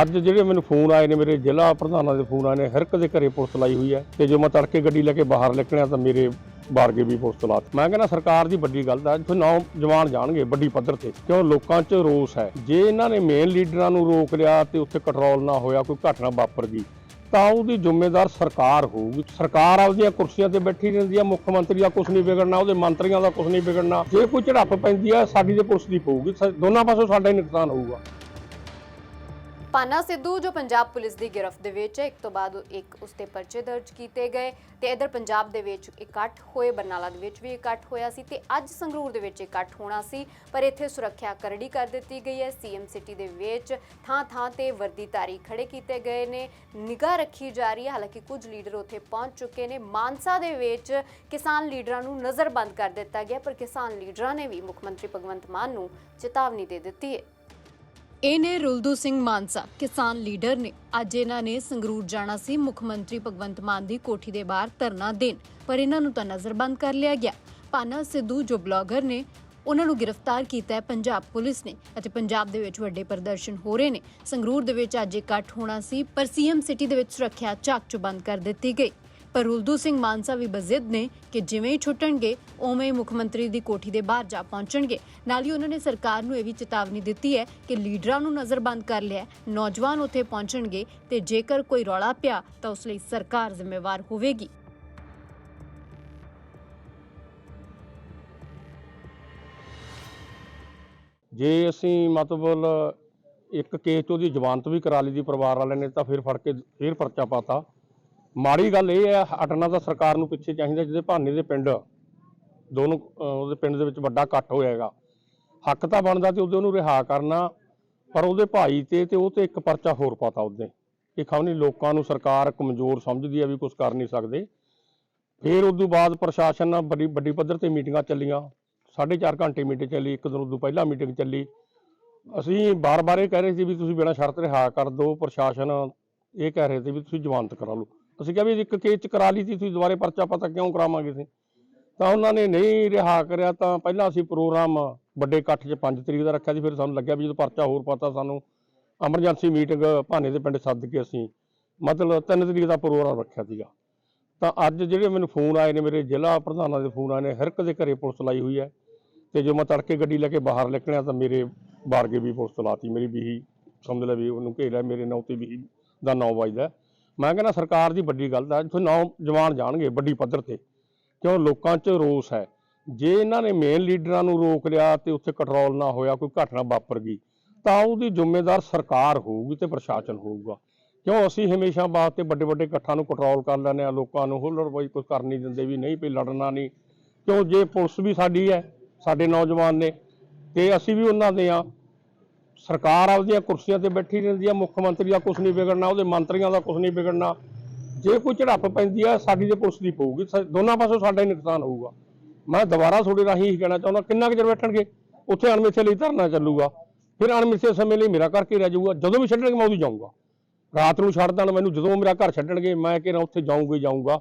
ਅੱਜ ਜਿਹੜੇ ਮੈਨੂੰ ਫੋਨ ਆਏ ਨੇ, ਮੇਰੇ ਜ਼ਿਲ੍ਹਾ ਪ੍ਰਧਾਨਾਂ ਦੇ ਫੋਨ ਆਏ ਨੇ, ਹਰ ਇੱਕ ਦੇ ਘਰੇ ਪੁਲਿਸ ਲਾਈ ਹੋਈ ਹੈ ਤੇ ਜੋ ਮੈਂ ਤੜਕੇ ਗੱਡੀ ਲੈ ਕੇ ਬਾਹਰ ਨਿਕਲਿਆ ਤਾਂ ਮੇਰੇ ਬਾਰਗੇ ਵੀ ਪੁਲਿਸ ਲਾ ਮੈਂ ਕਹਿੰਦਾ, ਸਰਕਾਰ ਦੀ ਵੱਡੀ ਗੱਲ ਦਾ ਇੱਥੇ ਨੌਜਵਾਨ ਜਾਣਗੇ ਵੱਡੀ ਪੱਧਰ ਤੇ, ਕਿਉਂ ਲੋਕਾਂ 'ਚ ਰੋਸ ਹੈ। ਜੇ ਇਹਨਾਂ ਨੇ ਮੇਨ ਲੀਡਰਾਂ ਨੂੰ ਰੋਕ ਲਿਆ ਤੇ ਉੱਥੇ ਕੰਟਰੋਲ ਨਾ ਹੋਇਆ, ਕੋਈ ਘਟਨਾ ਵਾਪਰ ਗਈ, ਤਾਂ ਉਹਦੀ ਜ਼ਿੰਮੇਦਾਰ ਸਰਕਾਰ ਹੋਊਗੀ। ਸਰਕਾਰ ਆਪਦੀਆਂ ਕੁਰਸੀਆਂ ਤੇ ਬੈਠੀ ਰਹਿੰਦੀ ਹੈ, ਮੁੱਖ ਮੰਤਰੀ ਦਾ ਕੁਝ ਨਹੀਂ ਵਿਗੜਨਾ, ਉਹਦੇ ਮੰਤਰੀਆਂ ਦਾ ਕੁਝ ਨਹੀਂ ਵਿਗੜਨਾ। ਜੇ ਕੋਈ ਝੜਪ ਪੈਂਦੀ ਹੈ, ਸਾਡੀ ਤੇ ਪੁਲਿਸ ਦੀ ਪਊਗੀ ਦੋਨਾਂ ਪਾਸੋਂ ਸਾਡਾ ਹੀ ਨੁਕਸਾਨ ਹੋਊਗਾ। ਪਾਨਾ ਸਿੱਧੂ, ਜੋ ਪੰਜਾਬ ਪੁਲਿਸ ਦੀ ਗ੍ਰਿਫ਼ਤ ਦੇ ਵਿੱਚ ਹੈ। ਇੱਕ ਤੋਂ ਬਾਅਦ ਇੱਕ ਉਸ ਤੇ ਪਰਚੇ ਦਰਜ ਕੀਤੇ ਗਏ ਤੇ ਇਧਰ ਪੰਜਾਬ ਦੇ ਵਿੱਚ ਇਕੱਠ ਹੋਏ, ਬਰਨਾਲਾ ਦੇ ਵਿੱਚ ਵੀ ਇਕੱਠ ਹੋਇਆ ਸੀ ਤੇ ਅੱਜ ਸੰਗਰੂਰ ਦੇ ਵਿੱਚ ਇਕੱਠ ਹੋਣਾ ਸੀ, ਪਰ ਇੱਥੇ ਸੁਰੱਖਿਆ ਕਰੜੀ ਕਰ ਦਿੱਤੀ ਗਈ ਹੈ। ਸੀਐਮ ਸਿਟੀ ਦੇ ਵਿੱਚ ਥਾਂ ਥਾਂ ਤੇ ਵਰਦੀਧਾਰੀ ਖੜੇ ਕੀਤੇ ਗਏ ਨੇ, ਨਿਗਾਹ ਰੱਖੀ ਜਾ ਰਹੀ ਹੈ। ਹਾਲਾਂਕਿ ਕੁਝ ਲੀਡਰ ਉੱਥੇ ਪਹੁੰਚ ਚੁੱਕੇ ਨੇ। ਮਾਨਸਾ ਦੇ ਵਿੱਚ ਕਿਸਾਨ ਲੀਡਰਾਂ ਨੂੰ ਨਜ਼ਰਬੰਦ ਕਰ ਦਿੱਤਾ ਗਿਆ, ਪਰ ਕਿਸਾਨ ਲੀਡਰਾਂ ਨੇ ਵੀ ਮੁੱਖ ਮੰਤਰੀ ਭਗਵੰਤ ਮਾਨ ਨੂੰ ਚੇਤਾਵਨੀ ਦੇ ਦਿੱਤੀ ਹੈ। ਇਹ ਨੇ ਰੁਲਦੂ ਸਿੰਘ ਮਾਨਸਾ, ਕਿਸਾਨ ਲੀਡਰ ਨੇ। ਅੱਜ ਇਹਨਾਂ ਨੇ ਸੰਗਰੂਰ ਜਾਣਾ ਸੀ। ਮੁੱਖ ਮੰਤਰੀ ਭਗਵੰਤ ਮਾਨ ਦੀ ਕੋਠੀ ਦੇ ਬਾਹਰ ਧਰਨਾ ਦੇਣ, ਪਰ ਇਹਨਾਂ ਨੂੰ ਤਾਂ ਨਜ਼ਰਬੰਦ ਕਰ ਲਿਆ ਗਿਆ। ਪਾਨਾ ਸਿੱਧੂ, ਜੋ ਬਲੌਗਰ ਨੇ, ਉਹਨਾਂ ਨੂੰ ਗ੍ਰਿਫਤਾਰ ਕੀਤਾ ਹੈ ਪੰਜਾਬ ਪੁਲਿਸ ਨੇ ਅਤੇ ਪੰਜਾਬ ਦੇ ਵਿੱਚ ਵੱਡੇ ਪ੍ਰਦਰਸ਼ਨ ਹੋ ਰਹੇ ਨੇ। ਸੰਗਰੂਰ ਦੇ ਵਿੱਚ ਅੱਜ ਇਕੱਠ ਹੋਣਾ ਸੀ, ਪਰ ਸੀਐਮ ਸਿਟੀ ਦੇ ਵਿੱਚ ਸੁਰੱਖਿਆ ਚਾਕ ਚੁਬੰਦ ਕਰ ਦਿੱਤੀ ਗਈ। ਪਰ ਉਲਦੂ ਸਿੰਘ ਮਾਨਸਾ ਵੀ ਬਜ਼ਿੱਦ ਨੇ ਕਿ ਜਿਵੇਂ ਹੀ ਛੁੱਟਣਗੇ, ਉਵੇਂ ਹੀ ਮੁੱਖ ਮੰਤਰੀ ਦੀ ਕੋਠੀ ਦੇ ਬਾਹਰ ਜਾ ਪਹੁੰਚਣਗੇ। ਨਾਲ ਹੀ ਉਹਨਾਂ ਨੇ ਸਰਕਾਰ ਨੂੰ ਇਹ ਵੀ ਚੇਤਾਵਨੀ ਦਿੱਤੀ ਹੈ ਕਿ ਲੀਡਰਾਂ ਨੂੰ ਨਜ਼ਰਬੰਦ ਕਰ ਲਿਆ ਨੌਜਵਾਨ ਉੱਥੇ ਪਹੁੰਚਣਗੇ ਤੇ ਜੇਕਰ ਕੋਈ ਰੌਲਾ ਪਿਆ, ਤਾਂ ਉਸ ਲਈ ਸਰਕਾਰ ਜ਼ਿੰਮੇਵਾਰ ਹੋਵੇਗੀ। ਜੇ ਅਸੀਂ ਮਤਲਬ ਇੱਕ ਕੇਸ 'ਚ ਉਹਦੀ ਜ਼ਮਾਨਤ ਵੀ ਕਰਾ ਲਈ ਦੀ ਪਰਿਵਾਰ ਵਾਲਿਆਂ ਨੇ, ਤਾਂ ਫਿਰ ਫੜ ਕੇ, ਫਿਰ ਪਰਚਾ ਪਾਤਾ। ਮਾੜੀ ਗੱਲ ਇਹ ਹੈ ਹਟਣਾ ਤਾਂ ਸਰਕਾਰ ਨੂੰ ਪਿੱਛੇ ਚਾਹੀਦਾ, ਜਿਹਦੇ ਭਾਨੇ ਦੇ ਪਿੰਡ, ਦੋਨੋਂ ਉਹਦੇ ਪਿੰਡ ਦੇ ਵਿੱਚ ਵੱਡਾ ਇਕੱਠ ਹੋਇਆ ਹੈਗਾ। ਹੱਕ ਤਾਂ ਬਣਦਾ ਤੇ ਉਹਦੇ ਉਹਨੂੰ ਰਿਹਾ ਕਰਨਾ, ਪਰ ਉਹਦੇ ਭਾਈ ਤੇ ਤੇ ਉਹ ਤੇ ਇੱਕ ਪਰਚਾ ਹੋਰ ਪਾਤਾ ਉਹਦੇ। ਇਹ ਖਮਨੀ ਲੋਕਾਂ ਨੂੰ ਸਰਕਾਰ ਕਮਜ਼ੋਰ ਸਮਝਦੀ ਹੈ ਵੀ ਕੁਝ ਕਰ ਨਹੀਂ ਸਕਦੇ। ਫਿਰ ਉਸ ਤੋਂ ਬਾਅਦ ਪ੍ਰਸ਼ਾਸਨ ਨਾਲ ਵੱਡੀ ਵੱਡੀ ਪੱਧਰ ਤੇ ਮੀਟਿੰਗਾਂ ਚੱਲੀਆਂ। ਸਾਢੇ ਚਾਰ ਘੰਟੇ ਮੀਟਿੰਗ ਚੱਲੀ, ਇੱਕ ਦਿਨ ਉਦੋਂ ਪਹਿਲਾਂ ਮੀਟਿੰਗ ਚੱਲੀ। ਅਸੀਂ ਬਾਰ-ਬਾਰ ਇਹ ਕਹਿ ਰਹੇ ਸੀ ਵੀ ਤੁਸੀਂ ਬਿਨਾਂ ਸ਼ਰਤ ਰਿਹਾ ਕਰ ਦਿਓ ਪ੍ਰਸ਼ਾਸਨ ਇਹ ਕਹਿ ਰਹੇ ਸੀ ਵੀ ਤੁਸੀਂ ਜ਼ਮਾਨਤ ਕਰਾ ਲਓ। ਅਸੀਂ ਕਿਹਾ ਵੀ ਇੱਕ ਕੇਸ ਚ ਕਰਾ ਲਈ ਸੀ, ਤੁਸੀਂ ਦੁਬਾਰੇ ਪਰਚਾ ਪਤਾ ਕਿਉਂ ਕਰਾਵਾਂਗੇ ਸੀ ਤਾਂ ਉਹਨਾਂ ਨੇ ਨਹੀਂ ਰਿਹਾ ਕਰਿਆ ਤਾਂ ਪਹਿਲਾਂ ਅਸੀਂ ਪ੍ਰੋਗਰਾਮ ਵੱਡੇ ਇਕੱਠ 'ਚ 5 ਤਰੀਕ ਦਾ ਰੱਖਿਆ ਸੀ, ਫਿਰ ਸਾਨੂੰ ਲੱਗਿਆ ਵੀ ਜਦੋਂ ਪਰਚਾ ਹੋਰ ਪਤਾ ਸਾਨੂੰ ਐਮਰਜੈਂਸੀ ਮੀਟਿੰਗ ਭਾਨੇ ਦੇ ਪਿੰਡ ਸੱਦ ਕੇ ਅਸੀਂ ਮਤਲਬ 3 ਤਰੀਕ ਦਾ ਪ੍ਰੋਗਰਾਮ ਰੱਖਿਆ ਸੀਗਾ। ਤਾਂ ਅੱਜ ਜਿਹੜੇ ਮੈਨੂੰ ਫੋਨ ਆਏ ਨੇ, ਮੇਰੇ ਜ਼ਿਲ੍ਹਾ ਪ੍ਰਧਾਨਾਂ ਦੇ ਫੋਨ ਆਏ ਨੇ, ਹਰ ਇੱਕ ਦੇ ਘਰੇ ਪੁਲਿਸ ਲਾਈ ਹੋਈ ਹੈ ਤੇ ਜੋ ਮੈਂ ਤੜਕੇ ਗੱਡੀ ਲੈ ਕੇ ਬਾਹਰ ਨਿਕਲਿਆ ਤਾਂ ਮੇਰੇ ਬਾਰਗੇ ਵੀ ਪੁਲਿਸ ਲਾਤੀ, ਮੇਰੀ ਵੀ ਸਮਝ ਲੈ ਵੀ ਉਹਨੂੰ ਘੇਰਿਆ, ਮੇਰੇ ਨਾਂ ਤੇ ਵੀ ਦਾ ਨਾਂ ਵੱਜਦਾ। ਮੈਂ ਕਹਿੰਦਾ ਸਰਕਾਰ ਦੀ ਵੱਡੀ ਗੱਲ ਦਾ ਜਿੱਥੇ ਨੌਜਵਾਨ ਜਾਣਗੇ ਵੱਡੀ ਪੱਧਰ ਤੇ, ਕਿਉਂ ਲੋਕਾਂ 'ਚ ਰੋਸ ਹੈ। ਜੇ ਇਹਨਾਂ ਨੇ ਮੇਨ ਲੀਡਰਾਂ ਨੂੰ ਰੋਕ ਲਿਆ ਤੇ ਉੱਥੇ ਕੰਟਰੋਲ ਨਾ ਹੋਇਆ, ਕੋਈ ਘਟਨਾ ਵਾਪਰ ਗਈ, ਤਾਂ ਉਹਦੀ ਜ਼ਿੰਮੇਦਾਰ ਸਰਕਾਰ ਹੋਊਗੀ ਤੇ ਪ੍ਰਸ਼ਾਸਨ ਹੋਊਗਾ। ਕਿਉਂ ਅਸੀਂ ਹਮੇਸ਼ਾ ਵਾਸਤੇ ਵੱਡੇ ਵੱਡੇ ਇਕੱਠਾਂ ਨੂੰ ਕੰਟਰੋਲ ਕਰ ਲੈਂਦੇ ਆ ਲੋਕਾਂ ਨੂੰ ਹੁੱਲੜ ਬਈ ਕੁਝ ਕਰ ਨਹੀਂ ਦਿੰਦੇ ਵੀ ਨਹੀਂ ਵੀ ਲੜਨਾ ਨਹੀਂ। ਕਿਉਂ ਜੇ ਪੁਲਿਸ ਵੀ ਸਾਡੀ ਹੈ, ਸਾਡੇ ਨੌਜਵਾਨ ਨੇ, ਤੇ ਅਸੀਂ ਵੀ ਉਹਨਾਂ ਦੇ ਆ ਸਰਕਾਰ ਆਪਦੀਆਂ ਕੁਰਸੀਆਂ ਤੇ ਬੈਠੀ ਰਹਿੰਦੀ ਹੈ ਮੁੱਖ ਮੰਤਰੀ ਦਾ ਕੁਝ ਨਹੀਂ ਵਿਗੜਨਾ, ਉਹਦੇ ਮੰਤਰੀਆਂ ਦਾ ਕੁਝ ਨਹੀਂ ਵਿਗੜਨਾ। ਜੇ ਕੋਈ ਝੜਪ ਪੈਂਦੀ ਹੈ ਸਾਡੀ ਤੇ ਪੁਲਿਸ ਦੀ ਪਊਗੀ ਦੋਨਾਂ ਪਾਸੋਂ ਸਾਡਾ ਹੀ ਨੁਕਸਾਨ ਹੋਊਗਾ। ਮੈਂ ਦੁਬਾਰਾ ਤੁਹਾਡੇ ਰਾਹੀਂ ਹੀ ਕਹਿਣਾ ਚਾਹੁੰਦਾ, ਕਿੰਨਾ ਕੁ ਚਿਰ ਬੈਠਣਗੇ? ਉੱਥੇ ਅਣਮਿੱਥੇ ਲਈ ਧਰਨਾ ਚੱਲੂਗਾ। ਫਿਰ ਅਣਮਿੱਥੇ ਸਮੇਂ ਲਈ ਮੇਰਾ ਕਰਕੇ ਰਹਿ ਜਾਊਗਾ। ਜਦੋਂ ਵੀ ਛੱਡਣਗੇ, ਮੈਂ ਉਦੋਂ ਜਾਊਂਗਾ। ਰਾਤ ਨੂੰ ਛੱਡ ਦੇਣ, ਮੈਨੂੰ ਜਦੋਂ ਮੇਰਾ ਘਰ ਛੱਡਣਗੇ, ਮੈਂ ਕਿਹਾ ਉੱਥੇ ਜਾਊਂਗਾ ਹੀ ਜਾਊਂਗਾ।